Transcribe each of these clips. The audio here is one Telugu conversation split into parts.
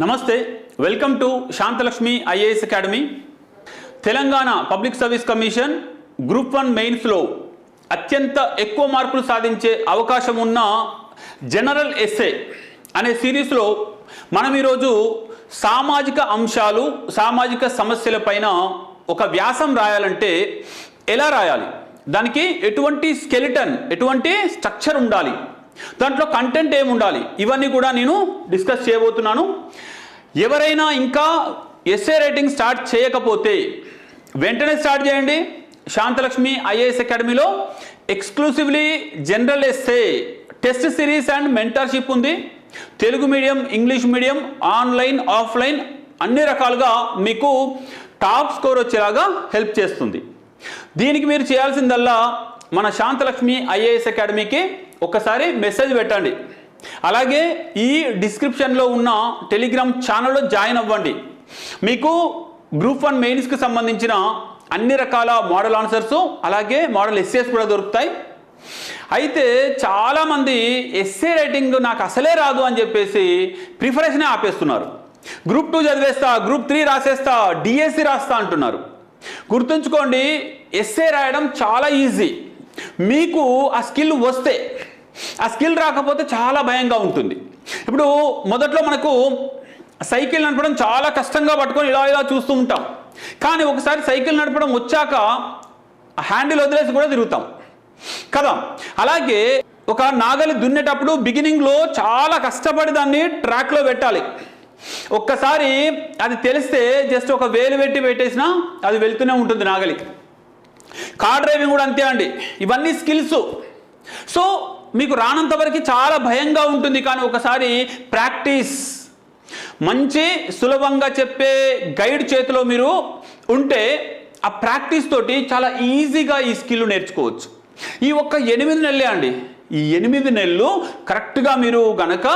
నమస్తే welcome to Shanthalakshmi IAS academy. Telangana public service commission group one మెయిన్స్లో అత్యంత ఎక్కువ మార్కులు సాధించే అవకాశం ఉన్న జనరల్ ఎస్ఏ అనే సిరీస్లో మనం ఈరోజు సామాజిక అంశాలు సామాజిక సమస్యలపైన ఒక వ్యాసం రాయాలంటే ఎలా రాయాలి? దానికి ఎటువంటి స్కెలిటన్ ఎటువంటి స్ట్రక్చర్ ఉండాలి? దాంట్లో కంటెంట్ ఏమి ఉండాలి? ఇవన్నీ కూడా నేను డిస్కస్ చేయబోతున్నాను. ఎవరైనా ఇంకా ఎస్ఏ రైటింగ్ స్టార్ట్ చేయకపోతే వెంటనే స్టార్ట్ చేయండి. శాంతలక్ష్మి ఐఏఎస్ అకాడమీలో exclusively general essay test series and mentorship ఉంది. Telugu medium English medium online offline అన్ని రకాలుగా మీకు టాప్ స్కోర్ వచ్చేలాగా హెల్ప్ చేస్తుంది. దీనికి మీరు చేయాల్సిందల్లా మన శాంతలక్ష్మి ఐఏఎస్ అకాడమీకి ఒక్కసారి మెసేజ్ పెట్టండి. అలాగే ఈ డిస్క్రిప్షన్లో ఉన్న టెలిగ్రామ్ ఛానల్లో జాయిన్ అవ్వండి. మీకు గ్రూప్ వన్ మెయిన్స్కి సంబంధించిన అన్ని రకాల మోడల్ ఆన్సర్స్ అలాగే మోడల్ ఎస్ఏస్ కూడా దొరుకుతాయి. అయితే చాలామంది ఎస్ఏ రైటింగ్ నాకు అసలే రాదు అని చెప్పేసి ప్రిఫరేషనే ఆపేస్తున్నారు. గ్రూప్ టూ చదివేస్తా గ్రూప్ త్రీ రాసేస్తా డిఎస్సి రాస్తా అంటున్నారు. గుర్తుంచుకోండి ఎస్ఏ రాయడం చాలా ఈజీ. మీకు ఆ స్కిల్ వస్తే ఆ స్కిల్ రాకపోతే చాలా భయంగా ఉంటుంది. ఇప్పుడు మొదట్లో మనకు సైకిల్ నడపడం చాలా కష్టంగా పట్టుకొని ఇలా ఇలా చూస్తూ ఉంటాం. కానీ ఒకసారి సైకిల్ నడపడం వచ్చాక హ్యాండిల్ వదిలేసి కూడా తిరుగుతాం. కదా? అలాగే ఒక నాగలి దున్నేటప్పుడు బిగినింగ్లో చాలా కష్టపడి దాన్ని ట్రాక్లో పెట్టాలి. ఒక్కసారి అది తెలిస్తే జస్ట్ ఒక వేలు పెట్టి పెట్టేసినా అది వెళ్తూనే ఉంటుంది నాగలి కార్ డ్రైవింగ్ కూడా అంతే అండి. ఇవన్నీ స్కిల్స్. సో మీకు రానంత వరకు చాలా భయంగా ఉంటుంది. కానీ ఒకసారి ప్రాక్టీస్. మంచి సులభంగా చెప్పే గైడ్ చేతిలో మీరు ఉంటే ఆ ప్రాక్టీస్ తోటి చాలా ఈజీగా ఈ స్కిల్ నేర్చుకోవచ్చు. ఈ ఒక్క ఎనిమిది నెలలే అండి. ఈ ఎనిమిది నెలలు కరెక్ట్గా మీరు గనక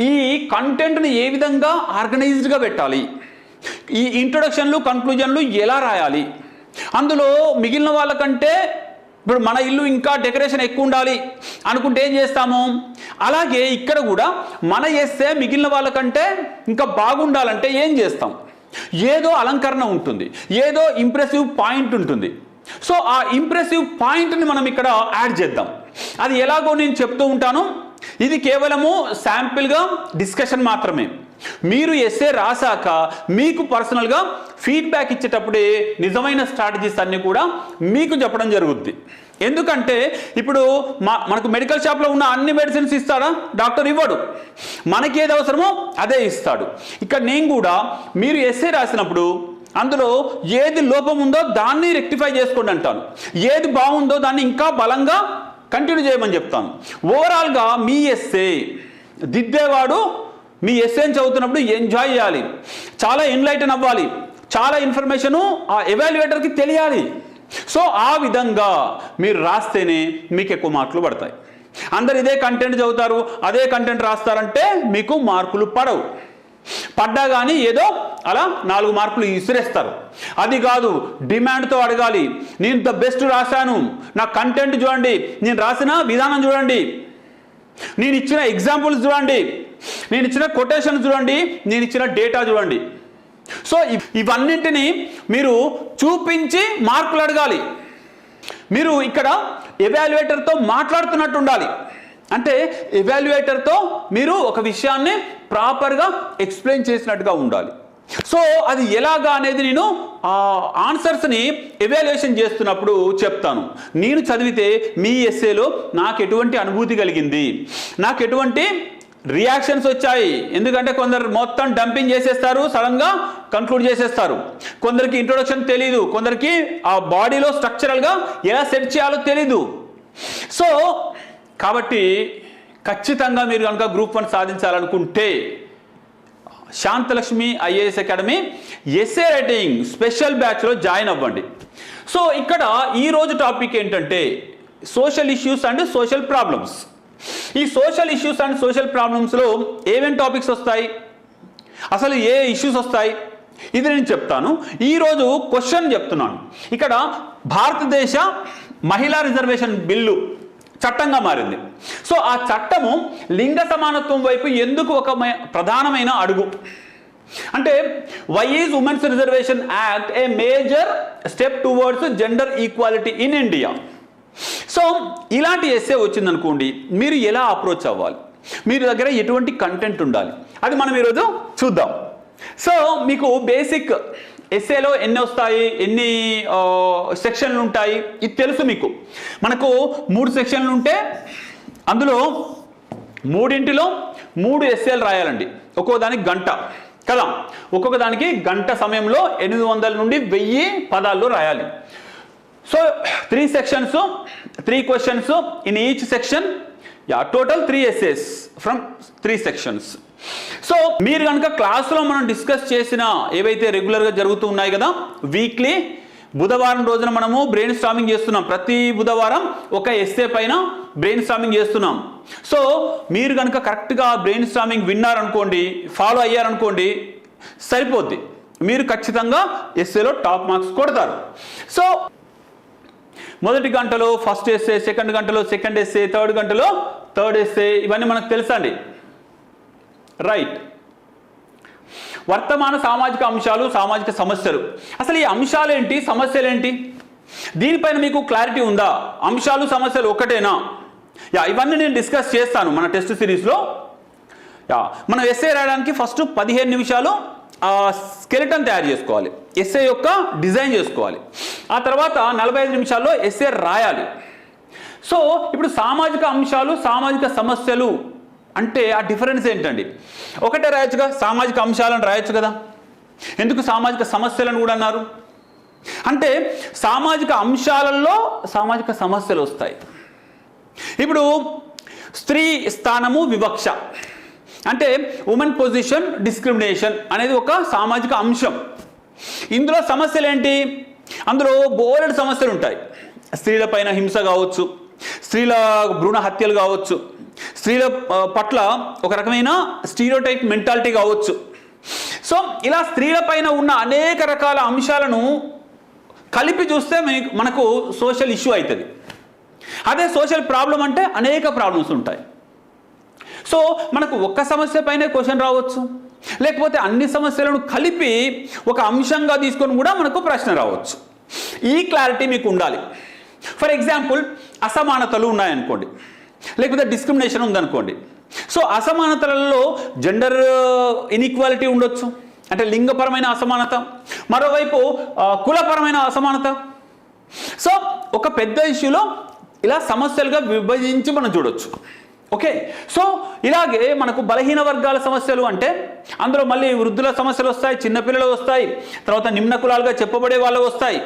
ఈ కంటెంట్ని ఏ విధంగా ఆర్గనైజ్డ్గా పెట్టాలి? ఈ ఇంట్రొడక్షన్లు కన్క్లూజన్లు ఎలా రాయాలి? అందులో మిగిలిన వాళ్ళకంటే ఇప్పుడు మన ఇల్లు ఇంకా డెకరేషన్ ఎక్కువ ఉండాలి అనుకుంటే ఏం చేస్తాము? అలాగే ఇక్కడ కూడా మన చేస్తే మిగిలిన వాళ్ళకంటే ఇంకా బాగుండాలంటే ఏం చేస్తాం? ఏదో అలంకరణ ఉంటుంది ఏదో ఇంప్రెసివ్ పాయింట్ ఉంటుంది. సో ఆ ఇంప్రెసివ్ పాయింట్ని మనం ఇక్కడ యాడ్ చేద్దాం. అది ఎలాగో నేను చెప్తూ ఉంటాను. ఇది కేవలము శాంపిల్గా డిస్కషన్ మాత్రమే. మీరు ఎస్ఏ రాశాక మీకు పర్సనల్గా ఫీడ్బ్యాక్ ఇచ్చేటప్పుడే నిజమైన స్ట్రాటజీస్ అన్నీ కూడా మీకు చెప్పడం జరుగుద్ది. ఎందుకంటే ఇప్పుడు మా మనకు మెడికల్ షాప్లో ఉన్న అన్ని మెడిసిన్స్ ఇస్తాడా? డాక్టర్ ఇవ్వడు. మనకి ఏది అవసరమో అదే ఇస్తాడు. ఇక్కడ నేను కూడా మీరు ఎస్ఏ రాసినప్పుడు అందులో ఏది లోపం ఉందో దాన్ని రెక్టిఫై చేసుకోండి అంటాను. ఏది బాగుందో దాన్ని ఇంకా బలంగా కంటిన్యూ చేయమని చెప్తాను. ఓవరాల్గా మీ ఎస్ఏ దిద్దేవాడు మీ ఎస్ఎన్ చదువుతున్నప్పుడు ఎంజాయ్ చేయాలి. చాలా ఎన్లైటన్ అవ్వాలి. చాలా ఇన్ఫర్మేషను ఆ ఎవాల్యుయేటర్కి తెలియాలి. సో ఆ విధంగా మీరు రాస్తేనే మీకు ఎక్కువ మార్కులు పడతాయి. అందరు ఇదే కంటెంట్ చదువుతారు అదే కంటెంట్ రాస్తారంటే మీకు మార్కులు పడవు. పడ్డా కానీ ఏదో అలా నాలుగు మార్కులు ఇసిరేస్తారు. అది కాదు డిమాండ్తో అడగాలి. నేను ద బెస్ట్ రాశాను. నా కంటెంట్ చూడండి. నేను రాసిన విధానం చూడండి. నేను ఇచ్చిన ఎగ్జాంపుల్స్ చూడండి. నేను ఇచ్చిన కొటేషన్ చూడండి నేను ఇచ్చిన డేటా చూడండి. సో ఇవన్నింటినీ మీరు చూపించి మార్కులు అడగాలి. మీరు ఇక్కడ ఎవాల్యుయేటర్తో మాట్లాడుతున్నట్టు ఉండాలి. అంటే ఎవాల్యుయేటర్తో మీరు ఒక విషయాన్ని ప్రాపర్గా ఎక్స్ప్లెయిన్ చేసినట్టుగా ఉండాలి. సో అది ఎలాగా అనేది నేను ఆ ఆన్సర్స్ని ఎవాల్యుయేషన్ చేస్తున్నప్పుడు చెప్తాను. నేను చదివితే మీ ఎస్ఏలో నాకు ఎటువంటి అనుభూతి కలిగింది? నాకు ఎటువంటి రియాక్షన్స్ వచ్చాయి. ఎందుకంటే కొందరు మొత్తం డంపింగ్ చేసేస్తారు సడన్గా కంక్లూడ్ చేసేస్తారు. కొందరికి ఇంట్రొడక్షన్ తెలీదు. కొందరికి ఆ బాడీలో స్ట్రక్చరల్గా ఎలా సెట్ చేయాలో తెలీదు. సో కాబట్టి ఖచ్చితంగా మీరు కనుక group one సాధించాలనుకుంటే Shanthalakshmi IAS academy essay writing special బ్యాచ్లో జాయిన్ అవ్వండి. సో ఇక్కడ ఈరోజు టాపిక్ ఏంటంటే social issues and social problems. ఈ సోషల్ ఇష్యూస్ అండ్ సోషల్ ప్రాబ్లమ్స్లో ఏమేమి టాపిక్స్ వస్తాయి? అసలు ఏ ఇష్యూస్ వస్తాయి? ఇది నేను చెప్తాను. ఈరోజు క్వశ్చన్ చెప్తున్నాను. ఇక్కడ భారతదేశ మహిళా రిజర్వేషన్ బిల్లు చట్టంగా మారింది. సో ఆ చట్టము లింగ సమానత్వం వైపు ఎందుకు ఒక ప్రధానమైన అడుగు? అంటే why is women's reservation act a major step towards gender equality in India so ఇలాంటి ఎస్ఏ వచ్చిందనుకోండి మీరు ఎలా అప్రోచ్ అవ్వాలి? మీరు దగ్గర ఎటువంటి కంటెంట్ ఉండాలి? అది మనం ఈరోజు చూద్దాం. సో మీకు బేసిక్ ఎస్ఏలో ఎన్ని వస్తాయి? ఎన్ని సెక్షన్లు ఉంటాయి? ఇది తెలుసు మీకు. మనకు మూడు సెక్షన్లు ఉంటే అందులో మూడింటిలో మూడు ఎస్ఏలు రాయాలండి. ఒక్కో దానికి గంట. కదా? ఒక్కొక్క దానికి గంట సమయంలో ఎనిమిది వందల నుండి వెయ్యి పదాల్లో రాయాలి. So three sections three questions in each section yeah total three essays from three sections so మీరు కనుక క్లాస్లో మనం డిస్కస్ చేసిన ఏవైతే రెగ్యులర్గా జరుగుతూ ఉన్నాయి కదా వీక్లీ బుధవారం రోజున మనము బ్రెయిన్ స్టామింగ్ చేస్తున్నాం. ప్రతి బుధవారం ఒక ఎస్ఏ పైన బ్రెయిన్ స్టామింగ్ చేస్తున్నాం. సో మీరు కనుక కరెక్ట్గా బ్రెయిన్ స్టామింగ్ విన్నారనుకోండి ఫాలో అయ్యారనుకోండి సరిపోద్ది. మీరు ఖచ్చితంగా ఎస్ఏలో టాప్ మార్క్స్ కొడతారు. సో మొదటి గంటలో ఫస్ట్ ఎస్ఏ సెకండ్ గంటలో సెకండ్ ఎస్ఏ థర్డ్ గంటలో థర్డ్ ఎస్ఏ ఇవన్నీ మనకు తెలుసండి రైట్ వర్తమాన సామాజిక అంశాలు సామాజిక సమస్యలు. అసలు ఈ అంశాలు ఏంటి సమస్యలు ఏంటి? దీనిపైన మీకు క్లారిటీ ఉందా? అంశాలు సమస్యలు ఒకటేనా యా ఇవన్నీ నేను డిస్కస్ చేస్తాను మన టెస్ట్ సిరీస్లో యా మనం ఎస్ఏ రాయడానికి ఫస్ట్ పదిహేను నిమిషాలు స్కెలిటన్ తయారు చేసుకోవాలి. ఎస్ఏ యొక్క డిజైన్ చేసుకోవాలి. ఆ తర్వాత నలభై ఐదు నిమిషాల్లో ఎస్ఏ రాయాలి. సో ఇప్పుడు సామాజిక అంశాలు సామాజిక సమస్యలు అంటే ఆ డిఫరెన్స్ ఏంటండి? ఒకటే రాయొచ్చుగా సామాజిక అంశాలను రాయొచ్చు కదా? ఎందుకు సామాజిక సమస్యలను కూడా అన్నారు? అంటే సామాజిక అంశాలలో సామాజిక సమస్యలు వస్తాయి. ఇప్పుడు స్త్రీ స్థానము వివక్ష. అంటే ఉమెన్ పొజిషన్ డిస్క్రిమినేషన్ అనేది ఒక సామాజిక అంశం. ఇందులో సమస్యలు ఏంటి అందులో బోలెడు సమస్యలు ఉంటాయి స్త్రీల పైన హింస కావచ్చు స్త్రీల భ్రూణ హత్యలు కావచ్చు స్త్రీల పట్ల ఒక రకమైన స్టీరియోటైప్ మెంటాలిటీ కావచ్చు. సో ఇలా స్త్రీల పైన ఉన్న అనేక రకాల అంశాలను కలిపి చూస్తే మనకు సోషల్ ఇష్యూ అవుతుంది అదే సోషల్ ప్రాబ్లం అంటే అనేక ప్రాబ్లమ్స్ ఉంటాయి. సో మనకు ఒక్క సమస్య పైనే క్వశ్చన్ రావచ్చు. లేకపోతే అన్ని సమస్యలను కలిపి ఒక అంశంగా తీసుకొని కూడా మనకు ప్రశ్న రావచ్చు. ఈ క్లారిటీ మీకు ఉండాలి. ఫర్ ఎగ్జాంపుల్ అసమానతలు ఉన్నాయనుకోండి. లేకపోతే డిస్క్రిమినేషన్ ఉందనుకోండి. సో అసమానతలలో జెండర్ ఇన్ఈక్వాలిటీ uh, ఉండొచ్చు. అంటే లింగపరమైన అసమానత. మరోవైపు uh, కులపరమైన అసమానత. సో ఒక పెద్ద ఇష్యూలో ఇలా సమస్యలుగా విభజించి మనం చూడొచ్చు. ఓకే. సో ఇలాగే మనకు బలహీన వర్గాల సమస్యలు అంటే అందులో మళ్ళీ వృద్ధుల సమస్యలు వస్తాయి చిన్నపిల్లలు వస్తాయి తర్వాత నిమ్న కులాలుగా చెప్పబడే వాళ్ళు వస్తాయి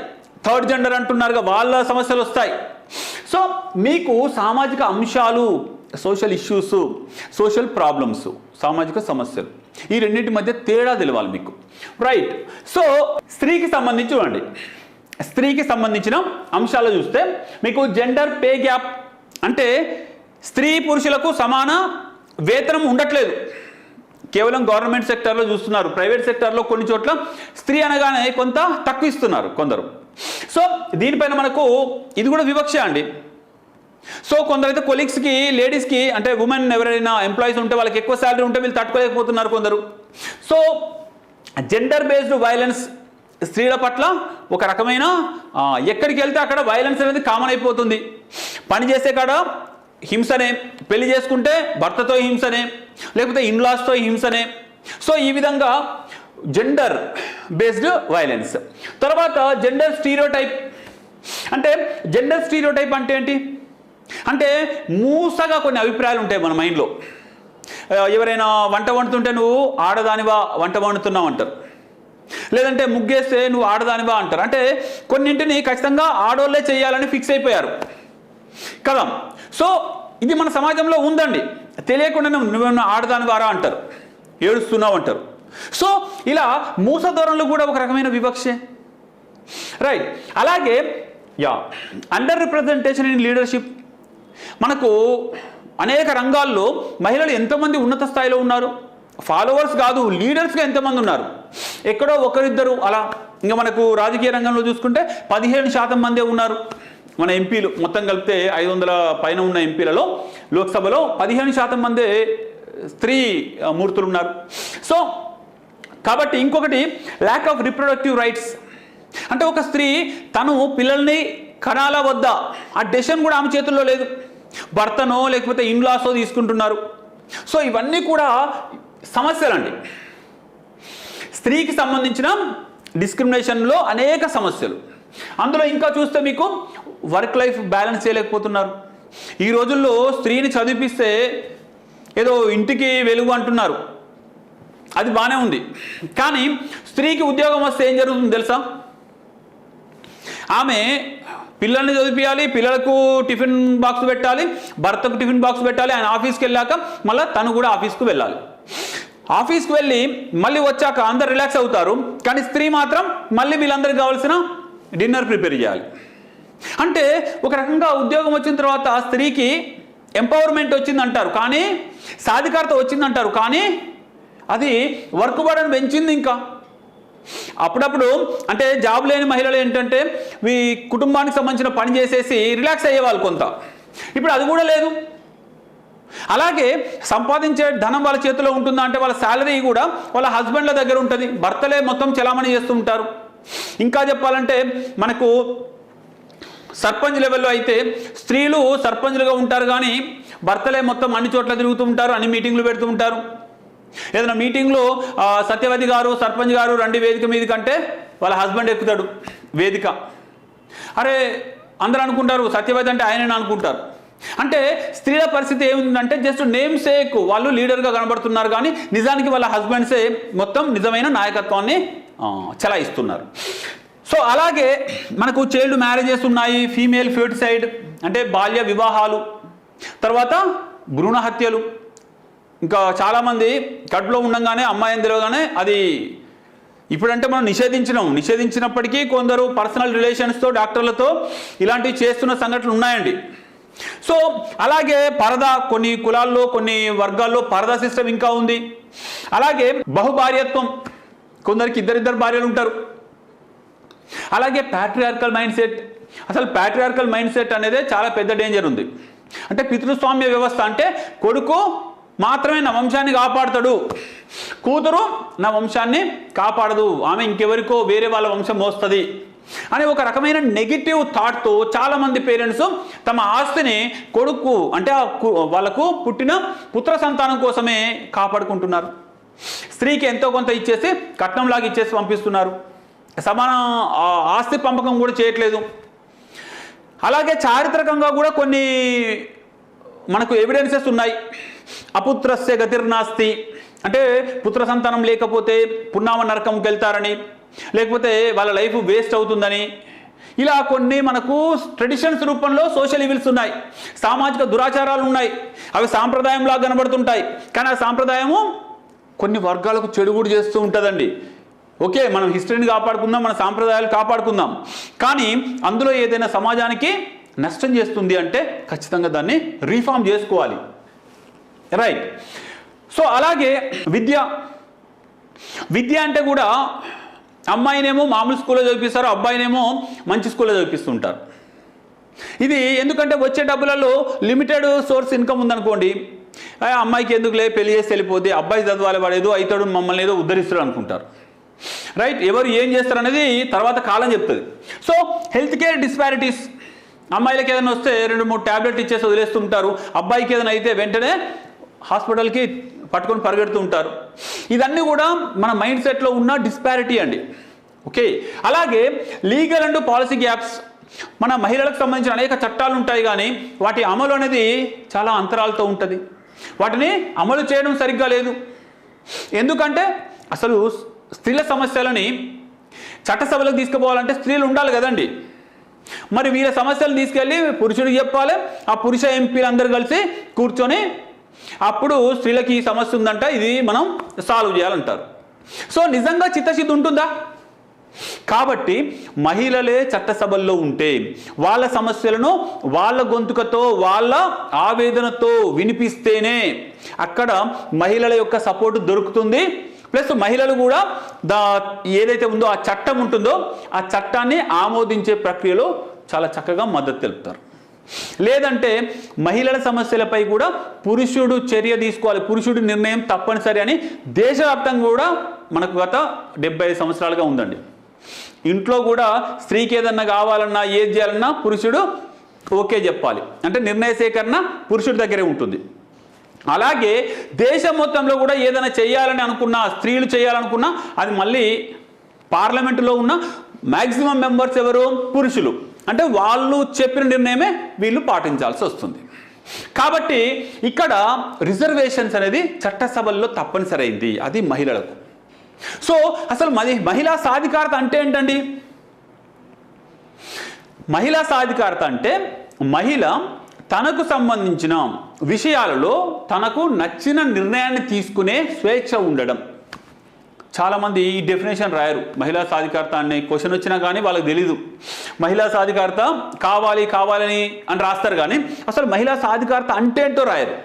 థర్డ్ జెండర్ అంటున్నారుగా వాళ్ళ సమస్యలు వస్తాయి. సో మీకు సామాజిక అంశాలు సోషల్ ఇష్యూస్ సోషల్ ప్రాబ్లమ్స్ సామాజిక సమస్యలు ఈ రెండింటి మధ్య తేడా తెలవాలి మీకు. రైట్. సో స్త్రీకి సంబంధించి చూడండి. స్త్రీకి సంబంధించిన అంశాలు చూస్తే మీకు జెండర్ పే గ్యాప్ అంటే స్త్రీ పురుషులకు సమాన వేతనం ఉండట్లేదు. కేవలం గవర్నమెంట్ సెక్టార్లో చూస్తున్నారు. ప్రైవేట్ సెక్టార్లో కొన్ని చోట్ల స్త్రీ అనగానే కొంత తక్కువ ఇస్తున్నారు కొందరు. సో దీనిపైన మనకు ఇది కూడా వివక్ష అండి. సో కొందరైతే కొలీగ్స్కి లేడీస్కి అంటే ఉమెన్ ఎవరైనా ఎంప్లాయీస్ ఉంటే వాళ్ళకి ఎక్కువ శాలరీ ఉంటే వీళ్ళు తట్టుకోలేకపోతున్నారు కొందరు. సో జెండర్ బేస్డ్ వైలెన్స్ స్త్రీల పట్ల ఒక రకమైన ఎక్కడికి వెళ్తే అక్కడ వైలెన్స్ అనేది కామన్ అయిపోతుంది. పని చేసే కాడ హింసనే పెళ్ళి చేసుకుంటే భర్తతో హింసనే లేకపోతే ఇన్లాస్తో హింసనే. సో ఈ విధంగా జెండర్ బేస్డ్ వైలెన్స్ తర్వాత జెండర్ స్టీరియోటైప్ అంటే జెండర్ స్టీరియోటైప్ అంటే ఏంటి? అంటే మూసగా కొన్ని అభిప్రాయాలు ఉంటాయి మన మైండ్లో ఎవరైనా వంట వండుతుంటే నువ్వు ఆడదానివా వంట వండుతున్నావు అంటారు. లేదంటే ముగ్గేస్తే నువ్వు ఆడదానివా అంటారు. అంటే కొన్నింటిని ఖచ్చితంగా ఆడోళ్ళే చేయాలని ఫిక్స్ అయిపోయారు. కదా. సో ఇది మన సమాజంలో ఉందండి. తెలియకుండానే నువ్వేమన్నా ఆడదాని ద్వారా అంటారు. ఏడుస్తున్నావు అంటారు. సో ఇలా మూస ధోరణులు కూడా ఒక రకమైన వివక్షే. రైట్ అలాగే yeah under representation in leadership మనకు అనేక రంగాల్లో మహిళలు ఎంతమంది ఉన్నత స్థాయిలో ఉన్నారు? ఫాలోవర్స్ కాదు లీడర్స్గా ఎంతమంది ఉన్నారు? ఎక్కడో ఒకరిద్దరు అలా. ఇంకా మనకు రాజకీయ రంగంలో చూసుకుంటే పదిహేను శాతం మందే ఉన్నారు. మన ఎంపీలు మొత్తం కలిపితే ఐదు వందల పైన ఉన్న ఎంపీలలో లోక్సభలో పదిహేను శాతం మందే స్త్రీ మూర్తులు ఉన్నారు. సో కాబట్టి ఇంకొకటి ల్యాక్ ఆఫ్ రిప్రొడక్టివ్ రైట్స్ అంటే ఒక స్త్రీ తను పిల్లల్ని కనాల వద్ద ఆ డెసిషన్ కూడా ఆమె చేతుల్లో లేదు. భర్తనో లేకపోతే ఇన్లాసో తీసుకుంటున్నారు. సో ఇవన్నీ కూడా సమస్యలండి. స్త్రీకి సంబంధించిన డిస్క్రిమినేషన్లో అనేక సమస్యలు. అందులో ఇంకా చూస్తే మీకు వర్క్ లైఫ్ బ్యాలెన్స్ చేయలేకపోతున్నారు. ఈ రోజుల్లో స్త్రీని చదివిపిస్తే ఏదో ఇంటికి వెలుగు అంటున్నారు. అది బాగానే ఉంది. కానీ స్త్రీకి ఉద్యోగం వస్తే ఏం జరుగుతుంది తెలుసా? ఆమె పిల్లల్ని చదివించాలి పిల్లలకు టిఫిన్ బాక్స్ పెట్టాలి భర్తకు టిఫిన్ బాక్స్ పెట్టాలి ఆయన ఆఫీస్కి వెళ్ళాక మళ్ళీ తను కూడా ఆఫీస్కి వెళ్ళాలి. ఆఫీస్కి వెళ్ళి మళ్ళీ వచ్చాక అందరు రిలాక్స్ అవుతారు. కానీ స్త్రీ మాత్రం మళ్ళీ వీళ్ళందరికీ కావాల్సిన డిన్నర్ ప్రిపేర్ చేయాలి. అంటే ఒక రకంగా ఉద్యోగం వచ్చిన తర్వాత స్త్రీకి ఎంపవర్మెంట్ వచ్చిందంటారు కానీ సాధికారత వచ్చిందంటారు కానీ అది వర్క్ బర్డన్ పెంచింది ఇంకా. అప్పుడప్పుడు అంటే జాబ్ లేని మహిళలు ఏంటంటే మీ కుటుంబానికి సంబంధించిన పని చేసేసి రిలాక్స్ అయ్యేవాళ్ళు కొంత. ఇప్పుడు అది కూడా లేదు. అలాగే సంపాదించే ధనం వాళ్ళ చేతిలో ఉంటుందా అంటే వాళ్ళ శాలరీ కూడా వాళ్ళ హస్బెండ్ల దగ్గర ఉంటుంది. భర్తలే మొత్తం చలామణి చేస్తూ ఉంటారు. ఇంకా చెప్పాలంటే మనకు సర్పంచ్ లెవెల్లో అయితే స్త్రీలు సర్పంచ్లుగా ఉంటారు కానీ భర్తలే మొత్తం అన్ని చోట్ల తిరుగుతూ ఉంటారు అన్ని మీటింగ్లు పెడుతూ ఉంటారు. ఏదైనా మీటింగ్లో సత్యవతి గారు సర్పంచ్ గారు రండి వేదిక మీద కంటే వాళ్ళ హస్బెండ్ ఎక్కుతాడు వేదిక. అరే అందరూ అనుకుంటారు సత్యవతి అంటే ఆయనని అనుకుంటారు. అంటే స్త్రీల పరిస్థితి ఏముందంటే జస్ట్ నేమ్ సేక్ వాళ్ళు లీడర్గా కనబడుతున్నారు కానీ నిజానికి వాళ్ళ హస్బెండ్సే మొత్తం నిజమైన నాయకత్వాన్ని చలాయిస్తున్నారు. సో అలాగే మనకు చైల్డ్ మ్యారేజెస్ ఉన్నాయి ఫీమేల్ ఫ్యూటిసైడ్ అంటే బాల్య వివాహాలు తర్వాత భ్రూణ హత్యలు ఇంకా చాలామంది కడుపులో ఉండగానే అమ్మాయిని తెలియగానే అది ఇప్పుడంటే మనం నిషేధించినాం. నిషేధించినప్పటికీ కొందరు పర్సనల్ రిలేషన్స్తో డాక్టర్లతో ఇలాంటివి చేస్తున్న సంఘటనలు ఉన్నాయండి. సో అలాగే పరదా కొన్ని కులాల్లో కొన్ని వర్గాల్లో పరదా సిస్టమ్ ఇంకా ఉంది. అలాగే బహుభార్యత్వం. కొందరికి ఇద్దరిద్దరు భార్యలు ఉంటారు. అలాగే ప్యాట్రియార్కల్ మైండ్ సెట్ అసలు ప్యాట్రియార్కల్ మైండ్ సెట్ అనేది చాలా పెద్ద డేంజర్ ఉంది. అంటే పితృస్వామ్య వ్యవస్థ అంటే కొడుకు మాత్రమే నా వంశాన్ని కాపాడుతాడు. కూతురు నా వంశాన్ని కాపాడదు. ఆమె ఇంకెవరికో వేరే వాళ్ళ వంశం మోస్తుంది. అనే ఒక రకమైన నెగిటివ్ థాట్తో చాలామంది పేరెంట్స్ తమ ఆస్తిని కొడుకు అంటే ఆ కు- వాళ్ళకు పుట్టిన పుత్ర సంతానం కోసమే కాపాడుకుంటున్నారు. స్త్రీకి ఎంతో కొంత ఇచ్చేసి కట్నంలాగా ఇచ్చేసి పంపిస్తున్నారు. సమాన ఆస్తి పంపకం కూడా చేయట్లేదు. అలాగే చారిత్రకంగా కూడా కొన్ని మనకు ఎవిడెన్సెస్ ఉన్నాయి. అపుత్రస్య గతిర్నాస్తి. అంటే పుత్ర సంతానం లేకపోతే పున్నామ నరకంకి వెళ్తారని లేకపోతే వాళ్ళ లైఫ్ వేస్ట్ అవుతుందని. ఇలా కొన్ని మనకు ట్రెడిషన్స్ రూపంలో సోషల్ ఈవిల్స్ ఉన్నాయి. సామాజిక దురాచారాలు ఉన్నాయి. అవి సాంప్రదాయంలా కనబడుతుంటాయి. కానీ ఆ సాంప్రదాయము కొన్ని వర్గాలకు చెడు కూడా చేస్తూ ఉంటుందండి. ఓకే మనం హిస్టరీని కాపాడుకుందాం మన సాంప్రదాయాలు కాపాడుకుందాం. కానీ అందులో ఏదైనా సమాజానికి నష్టం చేస్తుంది అంటే ఖచ్చితంగా దాన్ని రీఫార్మ్ చేసుకోవాలి. రైట్. సో అలాగే విద్య. విద్య అంటే కూడా అమ్మాయినేమో మామూలు స్కూల్లో చదివిస్తారు అబ్బాయినేమో మంచి స్కూల్లో చదివిస్తుంటారు ఇది ఎందుకంటే వచ్చే డబ్బులలో లిమిటెడ్ సోర్స్ ఇన్కమ్ ఉందనుకోండి అమ్మాయికి ఎందుకులే పెళ్ళి చేసి వెళ్ళిపోతే అబ్బాయి చదవాలి వాడు ఏదో అవుతాడు మమ్మల్ని ఏదో ఉద్ధరిస్తాడు అనుకుంటారు. రైట్ ఎవరు ఏం చేస్తారు అనేది తర్వాత కాలం చెప్తుంది. సో హెల్త్ కేర్ డిస్పారిటీస్ అమ్మాయిలకి ఏదైనా వస్తే రెండు మూడు ట్యాబ్లెట్ ఇచ్చేసి వదిలేస్తుంటారు. అబ్బాయికి ఏదైనా అయితే వెంటనే హాస్పిటల్కి పట్టుకొని పరిగెడుతూ ఉంటారు. ఇదన్నీ కూడా మన మైండ్ సెట్లో ఉన్న డిస్పారిటీ అండి. ఓకే అలాగే లీగల్ అండ్ పాలసీ గ్యాప్స్ మన మహిళలకు సంబంధించిన అనేక చట్టాలు ఉంటాయి కానీ వాటి అమలు అనేది చాలా అంతరాలతో ఉంటుంది. వాటిని అమలు చేయడం సరిగ్గా లేదు. ఎందుకంటే అసలు స్త్రీల సమస్యలని చట్టసభలకు తీసుకుపోవాలంటే స్త్రీలు ఉండాలి కదండి. మరి వీళ్ళ సమస్యలు తీసుకెళ్ళి పురుషుడికి చెప్పాలి ఆ పురుష ఎంపీలు అందరు కలిసి కూర్చొని అప్పుడు స్త్రీలకి ఈ సమస్య ఉందంట ఇది మనం సాల్వ్ చేయాలంటారు. సో నిజంగా చిత్తశుద్ధి ఉంటుందా? కాబట్టి మహిళలే చట్టసభల్లో ఉంటే వాళ్ళ సమస్యలను వాళ్ళ గొంతుకతో వాళ్ళ ఆవేదనతో వినిపిస్తేనే అక్కడ మహిళల యొక్క సపోర్ట్ దొరుకుతుంది. ప్లస్ మహిళలు కూడా దా ఏదైతే ఉందో ఆ చట్టం ఉంటుందో ఆ చట్టాన్ని ఆమోదించే ప్రక్రియలో చాలా చక్కగా మద్దతు తెలుపుతారు. లేదంటే మహిళల సమస్యలపై కూడా పురుషుడు చర్య తీసుకోవాలి పురుషుడి నిర్ణయం తప్పనిసరి అని దేశవ్యాప్తంగా కూడా మనకు గత డెబ్బై సంవత్సరాలుగా ఉందండి. ఇంట్లో కూడా స్త్రీకి ఏదన్నా కావాలన్నా ఏది చేయాలన్నా పురుషుడు ఓకే చెప్పాలి. అంటే నిర్ణయ సేకరణ పురుషుడి దగ్గరే ఉంటుంది. అలాగే దేశం మొత్తంలో కూడా ఏదైనా చేయాలని అనుకున్నా స్త్రీలు చేయాలనుకున్నా అది మళ్ళీ పార్లమెంటులో ఉన్న మ్యాక్సిమం మెంబర్స్ ఎవరు? పురుషులు. అంటే వాళ్ళు చెప్పిన నిర్ణయమే వీళ్ళు పాటించాల్సి వస్తుంది. కాబట్టి ఇక్కడ రిజర్వేషన్స్ అనేది చట్టసభల్లో తప్పనిసరి అయింది అది మహిళలకు. సో అసలు మహి మహిళా సాధికారత అంటే ఏంటండి? మహిళా సాధికారత అంటే మహిళ తనకు సంబంధించిన విషయాలలో తనకు నచ్చిన నిర్ణయాన్ని తీసుకునే స్వేచ్ఛ ఉండడం. చాలామంది ఈ డెఫినేషన్ రాయరు. మహిళా సాధికారత అనే క్వశ్చన్ వచ్చినా కానీ వాళ్ళకి తెలీదు. మహిళా సాధికారత కావాలి కావాలని అని రాస్తారు కానీ అసలు మహిళా సాధికారత అంటే ఏంటో రాయరు.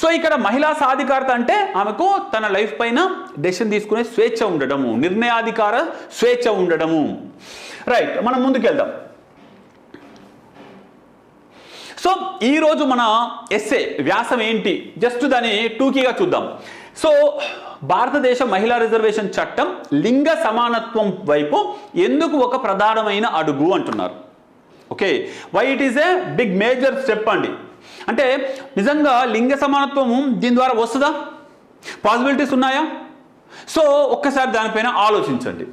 సో ఇక్కడ మహిళా సాధికారత అంటే ఆమెకు తన లైఫ్ పైన డెసిషన్ తీసుకునే స్వేచ్ఛ ఉండడము నిర్ణయాధికార స్వేచ్ఛ ఉండడము. రైట్ మనం ముందుకెళ్దాం. సో ఈరోజు మన ఎస్ఏ వ్యాసం ఏంటి? జస్ట్ దాన్ని టూకీగా చూద్దాం. సో భారతదేశ మహిళా రిజర్వేషన్ చట్టం లింగ సమానత్వం వైపు ఎందుకు ఒక ప్రధానమైన అడుగు అంటున్నారు. Okay why it is a big major step అండి? అంటే నిజంగా లింగ సమానత్వం దీని ద్వారా వస్తుందా? పాసిబిలిటీస్ ఉన్నాయా? సో ఒక్కసారి దానిపైన ఆలోచించండి.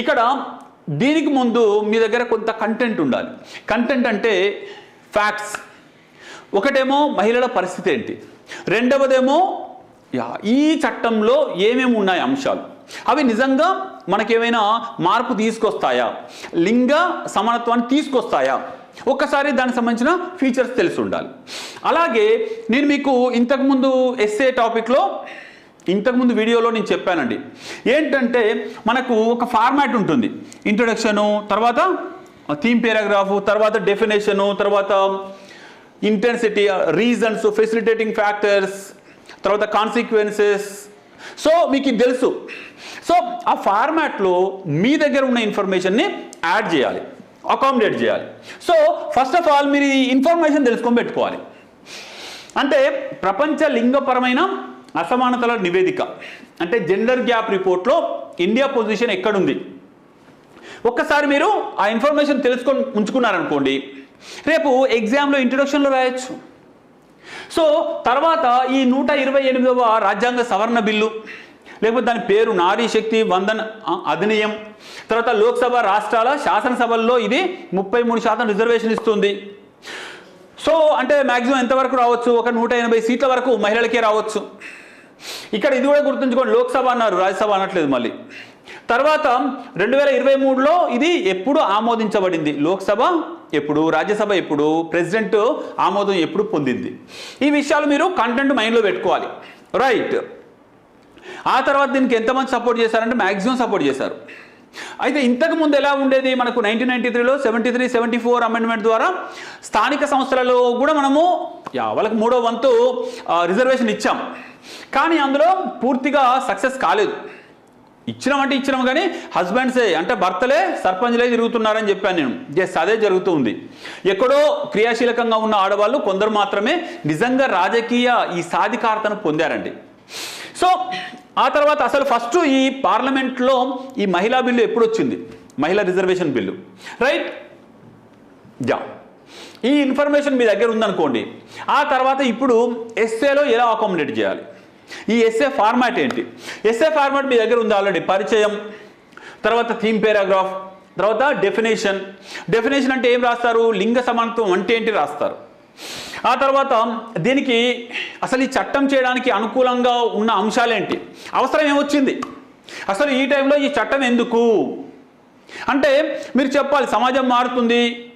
ఇక్కడ దీనికి ముందు మీ దగ్గర కొంత కంటెంట్ ఉండాలి. కంటెంట్ అంటే ఫ్యాక్ట్స్ ఒకటేమో మహిళల పరిస్థితి ఏంటి? రెండవదేమో యా ఈ చట్టంలో ఏమేమి ఉన్నాయి అంశాలు? అవి నిజంగా మనకేమైనా మార్పు తీసుకొస్తాయా? లింగ సమానత్వాన్ని తీసుకొస్తాయా? ఒక్కసారి దానికి సంబంధించిన ఫీచర్స్ తెలిసి ఉండాలి. అలాగే నేను మీకు ఇంతకుముందు ఎస్ఏ టాపిక్లో ఇంతకుముందు వీడియోలో నేను చెప్పానండి. ఏంటంటే మనకు ఒక ఫార్మాట్ ఉంటుంది. ఇంట్రొడక్షను తర్వాత థీమ్ పారాగ్రాఫ్ తర్వాత డెఫినేషను తర్వాత ఇంటెన్సిటీ రీజన్స్ ఫెసిలిటేటింగ్ ఫ్యాక్టర్స్ తర్వాత కాన్సిక్వెన్సెస్ సో మీకు ఇది తెలుసు. సో ఆ ఫార్మాట్లో మీ దగ్గర ఉన్న ఇన్ఫర్మేషన్ని యాడ్ చేయాలి. అకామిడేట్ చేయాలి. సో ఫస్ట్ ఆఫ్ ఆల్ మీరు ఈ ఇన్ఫర్మేషన్ తెలుసుకొని పెట్టుకోవాలి. అంటే ప్రపంచ లింగపరమైన అసమానతల నివేదిక అంటే జెండర్ గ్యాప్ రిపోర్ట్లో ఇండియా పొజిషన్ ఎక్కడుంది? ఒక్కసారి మీరు ఆ ఇన్ఫర్మేషన్ తెలుసుకొని ఉంచుకున్నారనుకోండి రేపు ఎగ్జామ్లో ఇంట్రొడక్షన్లో రాయొచ్చు. సో తర్వాత ఈ నూట ఇరవై ఎనిమిదవ రాజ్యాంగ సవరణ బిల్లు లేకపోతే దాని పేరు నారీ శక్తి వందన్ అధినియం. తర్వాత లోక్సభ రాష్ట్రాల శాసనసభల్లో ఇది ముప్పై మూడు శాతం రిజర్వేషన్ ఇస్తుంది. సో అంటే మ్యాక్సిమం ఎంతవరకు రావచ్చు? ఒక నూట ఎనభై సీట్ల వరకు మహిళలకే రావచ్చు. ఇక్కడ ఇది కూడా గుర్తుంచుకోండి లోక్సభ అన్నారు రాజ్యసభ అనట్లేదు మళ్ళీ. తర్వాత రెండు వేల ఇరవై మూడులో ఇది ఎప్పుడు ఆమోదించబడింది? లోక్సభ ఎప్పుడు రాజ్యసభ ఎప్పుడు ప్రెసిడెంట్ ఆమోదం ఎప్పుడు పొందింది? ఈ విషయాలు మీరు కంటెంట్ మైండ్లో పెట్టుకోవాలి. రైట్ ఆ తర్వాత దీనికి ఎంతమంది సపోర్ట్ చేశారంటే మ్యాక్సిమం సపోర్ట్ చేశారు. అయితే ఇంతకు ముందు ఎలా ఉండేది? మనకు నైన్టీన్ నైన్టీ త్రీలో seventy three seventy four amendment ద్వారా స్థానిక సంస్థలలో కూడా మనము వాళ్ళకి మూడో వంతు రిజర్వేషన్ ఇచ్చాం. కానీ అందులో పూర్తిగా సక్సెస్ కాలేదు. ఇచ్చినామంటే ఇచ్చినాం కానీ హస్బెండ్సే అంటే భర్తలే సర్పంచ్లే తిరుగుతున్నారని చెప్పాను నేను. జస్ట్ అదే జరుగుతుంది ఎక్కడో క్రియాశీలకంగా ఉన్న ఆడవాళ్ళు కొందరు మాత్రమే నిజంగా రాజకీయ ఈ సాధికారతను పొందారండి. సో ఆ తర్వాత అసలు ఫస్ట్ ఈ పార్లమెంట్లో ఈ మహిళా బిల్లు ఎప్పుడు వచ్చింది మహిళా రిజర్వేషన్ బిల్లు. రైట్ యా ఈ ఇన్ఫర్మేషన్ మీ దగ్గర ఉందనుకోండి. ఆ తర్వాత ఇప్పుడు ఎస్ఏలో ఎలా అకామిడేట్ చేయాలి? ఈ ఎస్ఏ ఫార్మాట్ ఏంటి? ఎస్ఏ ఫార్మాట్ మీ దగ్గర ఉంది ఆల్రెడీ పరిచయం. తర్వాత థీమ్ పారాగ్రాఫ్ తర్వాత డెఫినేషన్ డెఫినేషన్ అంటే ఏం రాస్తారు? లింగ సమానత్వం అంటే ఏంటి రాస్తారు? ఆ తర్వాత దీనికి అసలు ఈ చట్టం చేయడానికి అనుకూలంగా ఉన్న అంశాలేంటి? అవసరం ఏమొచ్చింది? అసలు ఈ టైంలో ఈ చట్టం ఎందుకు? అంటే మీరు చెప్పాలి సమాజం మారుతుంది.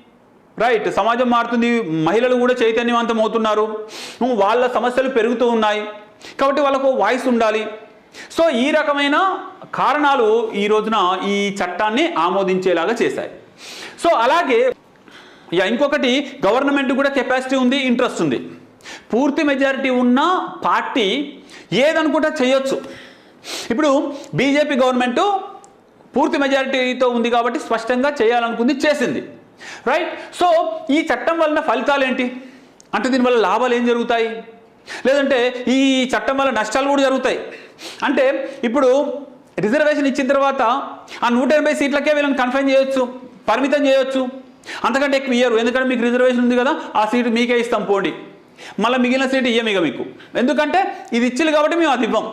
రైట్ సమాజం మారుతుంది. మహిళలు కూడా చైతన్యవంతం అవుతున్నారు వాళ్ళ సమస్యలు పెరుగుతూ ఉన్నాయి. కాబట్టి వాళ్ళకు వాయిస్ ఉండాలి. సో ఈ రకమైన కారణాలు ఈ రోజున ఈ చట్టాన్ని ఆమోదించేలాగా చేశాయి. సో అలాగే ఇక ఇంకొకటి గవర్నమెంట్ కూడా కెపాసిటీ ఉంది ఇంట్రెస్ట్ ఉంది. పూర్తి మెజారిటీ ఉన్న పార్టీ ఏదనుకుంటా చేయొచ్చు. ఇప్పుడు బీజేపీ గవర్నమెంటు పూర్తి మెజారిటీతో ఉంది కాబట్టి స్పష్టంగా చేయాలనుకుంది చేసింది. రైట్ సో ఈ చట్టం వలన ఫలితాలు ఏంటి? అంటే దీనివల్ల లాభాలు ఏం జరుగుతాయి? లేదంటే ఈ చట్టం వల్ల నష్టాలు కూడా జరుగుతాయి. అంటే ఇప్పుడు రిజర్వేషన్ ఇచ్చిన తర్వాత ఆ నూట ఎనభై సీట్లకే వీళ్ళని కన్ఫైన్ చేయొచ్చు పరిమితం చేయొచ్చు. అంతకంటే ఎక్కువ ఇయ్యరు. ఎందుకంటే మీకు రిజర్వేషన్ ఉంది కదా ఆ సీటు మీకే ఇస్తాం పోండి. మళ్ళీ మిగిలిన సీటు ఇయ్యం ఇక మీకు. ఎందుకంటే ఇది ఇచ్చిల్లు కాబట్టి మేము అది ఇవ్వం.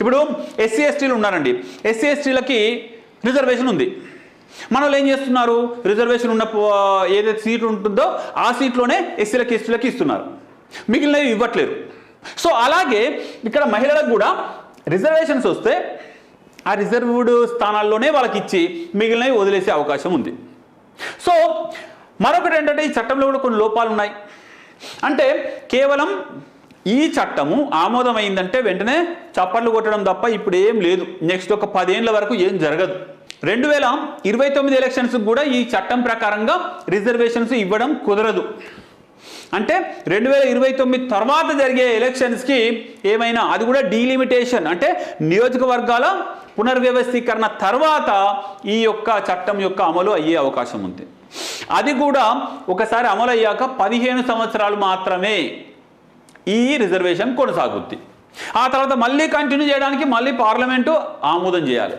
ఇప్పుడు ఎస్సీ ఎస్టీలు ఉన్నారండి. ఎస్సీ ఎస్టీలకి రిజర్వేషన్ ఉంది. మన వాళ్ళు ఏం చేస్తున్నారు? రిజర్వేషన్ ఉన్న పో- ఏదైతే సీట్ ఉంటుందో ఆ సీట్లోనే ఎస్సీలకి ఎస్టీలకి ఇస్తున్నారు. మిగిలినవి ఇవ్వట్లేరు. సో అలాగే ఇక్కడ మహిళలకు కూడా రిజర్వేషన్స్ వస్తే ఆ రిజర్వ్డ్ స్థానాల్లోనే వాళ్ళకి ఇచ్చి మిగిలినవి వదిలేసే అవకాశం ఉంది. సో మరొకటి ఏంటంటే ఈ చట్టంలో కూడా కొన్ని లోపాలు ఉన్నాయి. అంటే కేవలం ఈ చట్టము ఆమోదమైందంటే వెంటనే చప్పట్లు కొట్టడం తప్ప ఇప్పుడు ఏం లేదు. నెక్స్ట్ ఒక పదేళ్ళ వరకు ఏం జరగదు. రెండు వేల ఇరవై తొమ్మిది ఎలక్షన్స్ కూడా ఈ చట్టం ప్రకారంగా రిజర్వేషన్స్ ఇవ్వడం కుదరదు. అంటే రెండు వేల ఇరవై తొమ్మిది తర్వాత జరిగే ఎలక్షన్స్కి ఏమైనా అది కూడా డీలిమిటేషన్. అంటే నియోజకవర్గాల పునర్వ్యవస్థీకరణ తర్వాత ఈ యొక్క చట్టం యొక్క అమలు అయ్యే అవకాశం ఉంది. అది కూడా ఒకసారి అమలు అయ్యాక పదిహేను సంవత్సరాలు మాత్రమే ఈ రిజర్వేషన్ కొనసాగుద్ది. ఆ తర్వాత మళ్ళీ కంటిన్యూ చేయడానికి మళ్ళీ పార్లమెంటు ఆమోదం చేయాలి.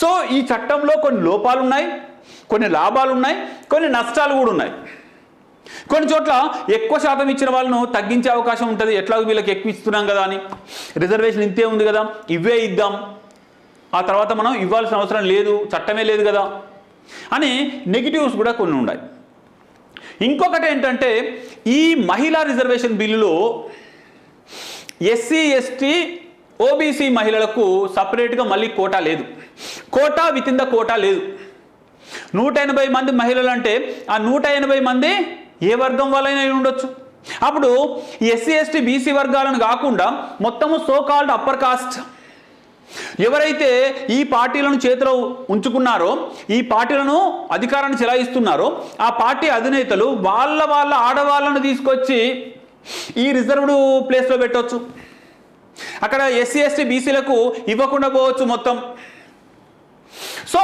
సో ఈ చట్టంలో కొన్ని లోపాలు ఉన్నాయి కొన్ని లాభాలు ఉన్నాయి కొన్ని నష్టాలు కూడా ఉన్నాయి. కొన్ని చోట్ల ఎక్కువ శాతం ఇచ్చిన వాళ్ళను తగ్గించే అవకాశం ఉంటుంది. ఎట్లాగో వీళ్ళకి ఎక్కువ ఇస్తున్నాం కదా అని. రిజర్వేషన్ ఇంతే ఉంది కదా ఇవే ఇద్దాం. ఆ తర్వాత మనం ఇవ్వాల్సిన అవసరం లేదు చట్టమే లేదు కదా అని నెగిటివ్స్ కూడా కొన్ని ఉన్నాయి ఇంకొకటి ఏంటంటే ఈ మహిళా రిజర్వేషన్ బిల్లులో ఎస్సీ ఎస్టీ ఓబీసీ మహిళలకు సపరేట్గా మళ్ళీ కోటా లేదు. Quota within the quota లేదు. నూట ఎనభై మంది మహిళలు అంటే ఆ నూట ఎనభై మంది ఏ వర్గం వల్లైనా అయి ఉండొచ్చు. అప్పుడు ఎస్సీ ఎస్టీ బీసీ వర్గాలను కాకుండా మొత్తము సో కాల్డ్ అప్పర్ కాస్ట్ ఎవరైతే ఈ పార్టీలను చేతిలో ఉంచుకున్నారో ఈ పార్టీలను అధికారాన్ని చెలాయిస్తున్నారో ఆ పార్టీ అధినేతలు వాళ్ళ వాళ్ళ ఆడవాళ్ళను తీసుకొచ్చి ఈ రిజర్వ్డ్ ప్లేస్లో పెట్టవచ్చు అక్కడ ఎస్సీ ఎస్టీ బీసీలకు ఇవ్వకుండా పోవచ్చు మొత్తం. సో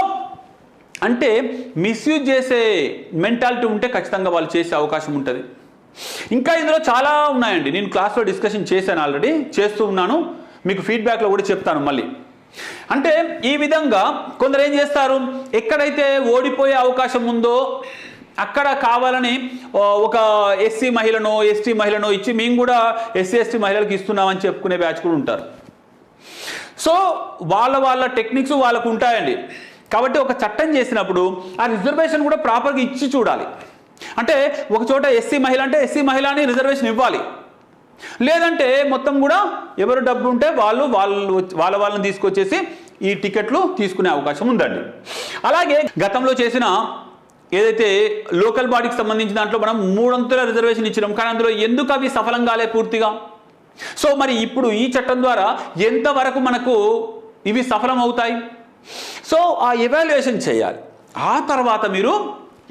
అంటే మిస్యూజ్ చేసే మెంటాలిటీ ఉంటే ఖచ్చితంగా వాళ్ళు చేసే అవకాశం ఉంటుంది. ఇంకా ఇందులో చాలా ఉన్నాయండి. నేను క్లాస్లో డిస్కషన్ చేశాను ఆల్రెడీ చేస్తూ ఉన్నాను. మీకు ఫీడ్బ్యాక్లో కూడా చెప్తాను మళ్ళీ. అంటే ఈ విధంగా కొందరు ఏం చేస్తారు? ఎక్కడైతే ఓడిపోయే అవకాశం ఉందో అక్కడ కావాలని ఒక ఎస్సీ మహిళనో ఎస్టీ మహిళనో ఇచ్చి మేము కూడా ఎస్సీ ఎస్టీ మహిళలకు ఇస్తున్నామని చెప్పుకునే బ్యాచ్ కూడా ఉంటారు. సో వాళ్ళ వాళ్ళ టెక్నిక్స్ వాళ్ళకు ఉంటాయండి. కాబట్టి ఒక చట్టం చేసినప్పుడు ఆ రిజర్వేషన్ కూడా ప్రాపర్గా ఇచ్చి చూడాలి. అంటే ఒక చోట ఎస్సీ మహిళ అంటే ఎస్సీ మహిళ అని రిజర్వేషన్ ఇవ్వాలి. లేదంటే మొత్తం కూడా ఎవరు డబ్బు ఉంటే వాళ్ళు వాళ్ళు వాళ్ళ వాళ్ళని తీసుకొచ్చేసి ఈ టికెట్లు తీసుకునే అవకాశం ఉందండి. అలాగే గతంలో చేసిన ఏదైతే లోకల్ బాడీకి సంబంధించిన దాంట్లో మనం మూడొంతుల రిజర్వేషన్ ఇచ్చినాం. కానీ అందులో ఎందుకు అవి సఫలం కాలే పూర్తిగా? సో మరి ఇప్పుడు ఈ చట్టం ద్వారా ఎంతవరకు మనకు ఇవి సఫలం అవుతాయి? సో ఆ ఎవాల్యుయేషన్ చేయాలి. ఆ తర్వాత మీరు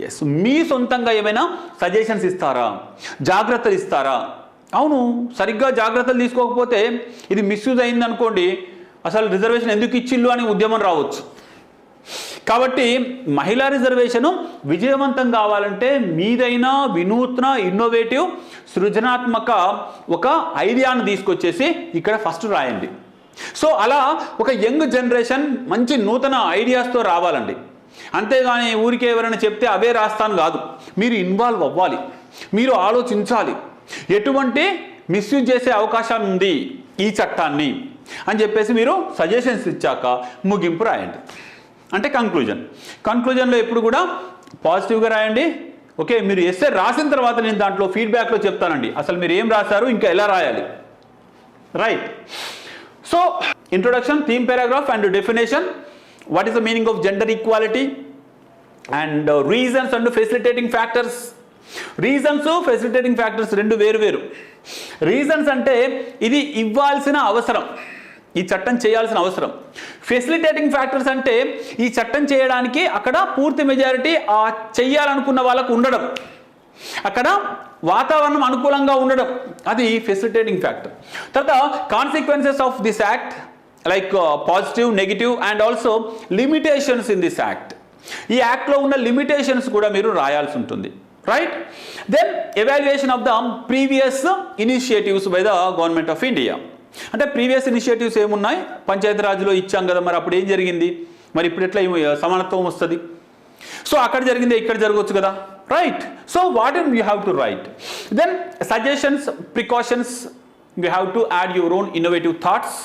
ఎస్ మీ సొంతంగా ఏమైనా సజెషన్స్ ఇస్తారా? జాగ్రత్తలు ఇస్తారా? అవును సరిగ్గా జాగ్రత్తలు తీసుకోకపోతే ఇది మిస్యూజ్ అయింది అనుకోండి అసలు రిజర్వేషన్ ఎందుకు ఇచ్చిల్లు అని ఉద్యమం రావచ్చు. కాబట్టి మహిళా రిజర్వేషను విజయవంతం కావాలంటే మీదైన వినూత్న ఇన్నోవేటివ్ సృజనాత్మక ఒక ఐడియాను తీసుకొచ్చేసి ఇక్కడ ఫస్ట్ రాయండి. సో అలా ఒక యంగ్ జనరేషన్ మంచి నూతన ఐడియాస్తో రావాలండి. అంతేగాని ఊరికే ఎవరైనా చెప్తే అవే రాస్తాను కాదు. మీరు ఇన్వాల్వ్ అవ్వాలి. మీరు ఆలోచించాలి. ఎటువంటి మిస్యూజ్ చేసే అవకాశం ఉంది ఈ చట్టాన్ని అని చెప్పేసి మీరు సజెషన్స్ ఇచ్చాక ముగింపు రాయండి. అంటే కంక్లూజన్ కంక్లూజన్లో ఎప్పుడు కూడా పాజిటివ్గా రాయండి. ఓకే మీరు ఎస్ఏ రాసిన తర్వాత నేను దాంట్లో ఫీడ్బ్యాక్లో చెప్తానండి. అసలు మీరు ఏం రాశారు ఇంకా ఎలా రాయాలి? Right so introduction theme paragraph and definition what is the meaning of gender equality and reasons and facilitating factors reasons facilitating factors రెండు వేరు వేరు. రీజన్స్ అంటే ఇది ఇవ్వాల్సిన అవసరం. ఈ చట్టం చేయాల్సిన అవసరం. ఫెసిలిటేటింగ్ ఫ్యాక్టర్స్ అంటే ఈ చట్టం చేయడానికి అక్కడ పూర్తి మెజారిటీ ఆ చెయ్యాలనుకున్న వాళ్ళకు ఉండడం. అక్కడ వాతావరణం అనుకూలంగా ఉండడం అది ఫెసిలిటేటింగ్ ఫ్యాక్టర్ తర్వాత consequences of this act like positive negative and also limitations in this act ఈ యాక్ట్లో ఉన్న లిమిటేషన్స్ కూడా మీరు రాయాల్సి ఉంటుంది right then evaluation of the previous initiatives by the government of India అంటే ప్రీవియస్ ఇనిషియేటివ్స్ ఏమున్నాయి? పంచాయతీరాజ్లో ఇచ్చాం కదా మరి అప్పుడు ఏం జరిగింది? మరి ఇప్పుడు ఎట్లా సమానత్వం వస్తుంది. సో అక్కడ జరిగిందే ఇక్కడ జరగవచ్చు కదా? right so what you have to write then suggestions precautions you have to add your own innovative thoughts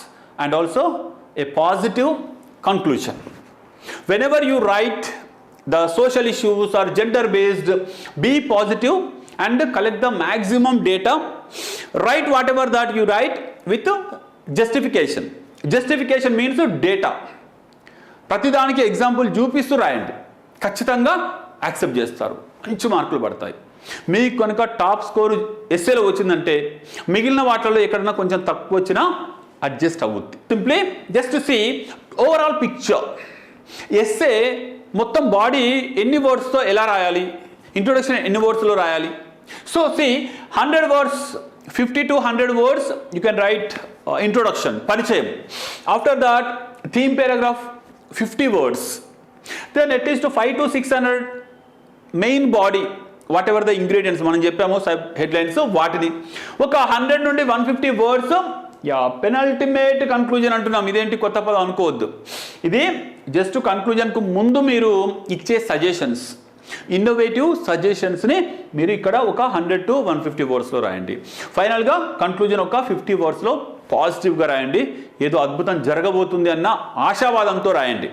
and also a positive conclusion whenever you write the social issues or gender based be positive and collect the maximum data write whatever that you write with justification justification means data ప్రతిదానికి ఎగ్జాంపుల్ చూపిస్తూ రాయండి ఖచ్చితంగా యాక్సెప్ట్ చేస్తారు మంచి మార్కులు పడతాయి. మీకు కనుక టాప్ స్కోరు ఎస్ఏలో వచ్చిందంటే మిగిలిన వాటిలో ఎక్కడన్నా కొంచెం తక్కువ వచ్చినా అడ్జస్ట్ అవుద్ది. Simply just see overall picture. Essay మొత్తం బాడీ ఎన్ని వర్డ్స్తో ఎలా రాయాలి? ఇంట్రొడక్షన్ ఎన్ని వర్డ్స్లో రాయాలి? So see hundred words fifty to hundred words you can write introduction పరిచయం. After that theme paragraph fifty words. Then at least five to six hundred main body whatever the ingredients మనం చెప్పాము సబ్ హెడ్లైన్స్ వాటిని ఒక హండ్రెడ్ నుండి one fifty words yeah penultimate conclusion అంటున్నాం. ఇదేంటి కొత్త పదం అనుకోవద్దు. ఇది జస్ట్ కన్క్లూజన్కు ముందు మీరు ఇచ్చే సజెషన్స్ ఇన్నోవేటివ్ సజెషన్స్ని మీరు ఇక్కడ ఒక హండ్రెడ్ టు వన్ ఫిఫ్టీ వర్డ్స్లో రాయండి. ఫైనల్గా కన్క్లూజన్ ఒక ఫిఫ్టీ వర్డ్స్లో పాజిటివ్గా రాయండి. ఏదో అద్భుతం జరగబోతుంది అన్న ఆశావాదంతో రాయండి.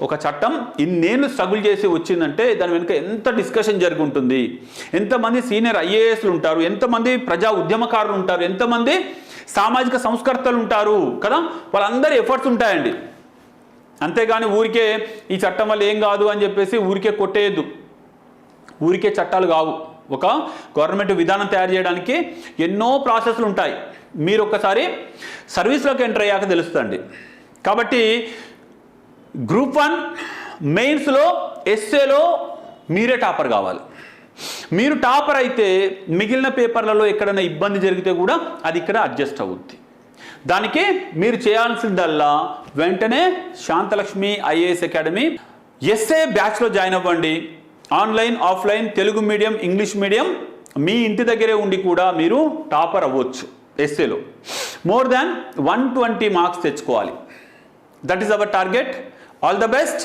ఒక చట్టం ఇన్నేళ్ళు స్ట్రగుల్ చేసి వచ్చిందంటే దాని వెనుక ఎంత డిస్కషన్ జరిగి ఉంటుంది ఎంతమంది సీనియర్ ఐఏఎస్లు ఉంటారు ఎంతమంది ప్రజా ఉద్యమకారులు ఉంటారు ఎంతమంది సామాజిక సంస్కర్తలు ఉంటారు కదా? వాళ్ళందరి ఎఫర్ట్స్ ఉంటాయండి. అంతేగాని ఊరికే ఈ చట్టం వల్ల ఏం కాదు అని చెప్పేసి ఊరికే కొట్టేయద్దు. ఊరికే చట్టాలు కావు. ఒక గవర్నమెంట్ విధానం తయారు చేయడానికి ఎన్నో ప్రాసెస్లు ఉంటాయి. మీరు ఒక్కసారి సర్వీస్లోకి ఎంటర్ అయ్యాక తెలుస్తుంది కాబట్టి గ్రూప్ వన్ మెయిన్స్లో ఎస్ఏలో మీరే టాపర్ కావాలి. మీరు టాపర్ అయితే మిగిలిన పేపర్లలో ఎక్కడైనా ఇబ్బంది జరిగితే కూడా అది ఇక్కడ అడ్జస్ట్ అవుద్ది. దానికి మీరు చేయాల్సిందల్లా వెంటనే శాంతలక్ష్మి ఐఏఎస్ అకాడమీ ఎస్ఏ బ్యాచ్లో జాయిన్ అవ్వండి. Online offline Telugu medium English medium మీ ఇంటి దగ్గరే ఉండి కూడా మీరు టాపర్ అవ్వచ్చు. ఎస్ఏలో more than one twenty marks తెచ్చుకోవాలి. That is our target all the best